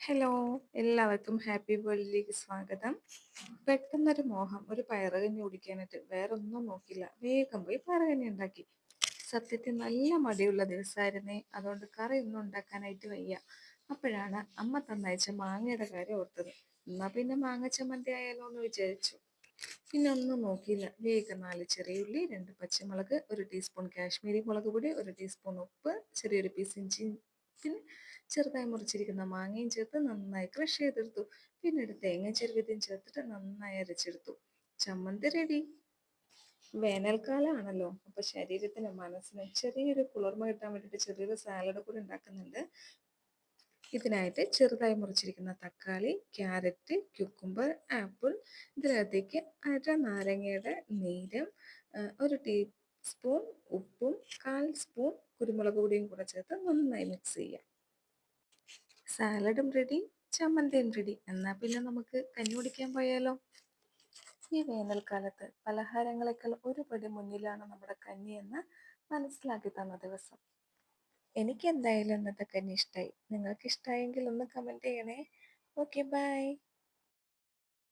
Hello എല്ലാവർക്കും happy വേൾഡിലേക്ക് സ്വാഗതം. പെട്ടെന്നൊരു മോഹം ഒരു പയറുകഞ്ഞി കുടിക്കാനായിട്ട് വേറെ ഒന്നും നോക്കില്ല. വേഗം പോയി പയറുകഞ്ഞി ഉണ്ടാക്കി. സത്യത്തിൽ നല്ല മടിയുള്ള ദിവസമായിരുന്നേ. അതുകൊണ്ട് കറി ഒന്നും ഉണ്ടാക്കാനായിട്ട് വയ്യ. അപ്പോഴാണ് അമ്മ തന്നയച്ച മാങ്ങയുടെ കാര്യം ഓർത്തത്. എന്നാ പിന്നെ മാങ്ങ ചമ്മന്തി ആയാലോ എന്ന് വിചാരിച്ചു. പിന്നെ ഒന്നും നോക്കിയില്ല. വേഗം നാല് ചെറിയ ഉള്ളി രണ്ട് പച്ചമുളക് ഒരു ടീസ്പൂൺ കാശ്മീരി മുളക് പൊടി ഒരു ടീസ്പൂൺ ഉപ്പ് ചെറിയൊരു പീസ് ഇഞ്ചി പിന്നെ ചെറുതായി മുറിച്ചിരിക്കുന്ന മാങ്ങയും ചേർത്ത് നന്നായി ക്രഷ് ചെയ്തെടുത്തു. പിന്നീട് തേങ്ങ ചെറുവിധം ചേർത്തിട്ട് നന്നായി അരച്ചെടുത്തു. ചമ്മന്തി റെഡി വേനൽക്കാലമാണല്ലോ അപ്പൊ ശരീരത്തിന് മനസ്സിന് ചെറിയൊരു കുളിർമ കിട്ടാൻ വേണ്ടിയിട്ട് ചെറിയൊരു സാലഡ് കൂടി ഉണ്ടാക്കുന്നുണ്ട്. ഇതിനായിട്ട് ചെറുതായി മുറിച്ചിരിക്കുന്ന തക്കാളി ക്യാരറ്റ് ക്യുക്കുംബർ ആപ്പിൾ ഇതിനകത്തേക്ക് അര നാരങ്ങയുടെ നീരും ഒരു ടീസ്പൂൺ ഉപ്പും കാൽ സ്പൂൺ കുരുമുളക് പൊടിയും കൂടെ ചേർത്ത് നന്നായി മിക്സ് ചെയ്യാം. സാലഡും റെഡി ചമ്മന്തിയും റെഡി എന്നാൽ പിന്നെ നമുക്ക് കഞ്ഞി കുടിക്കാൻ പോയാലോ? ഈ വേനൽക്കാലത്ത് പലഹാരങ്ങളെക്കാൾ ഒരുപടി മുന്നിലാണ് നമ്മുടെ കഞ്ഞി എന്ന് മനസ്സിലാക്കി തന്ന ദിവസം. എനിക്ക് എന്തായാലും ഇന്നത്തെ കഞ്ഞി ഇഷ്ടമായി നിങ്ങൾക്ക് ഇഷ്ടമായെങ്കിൽ ഒന്ന് കമന്റ് ചെയ്യണേ. Okay bye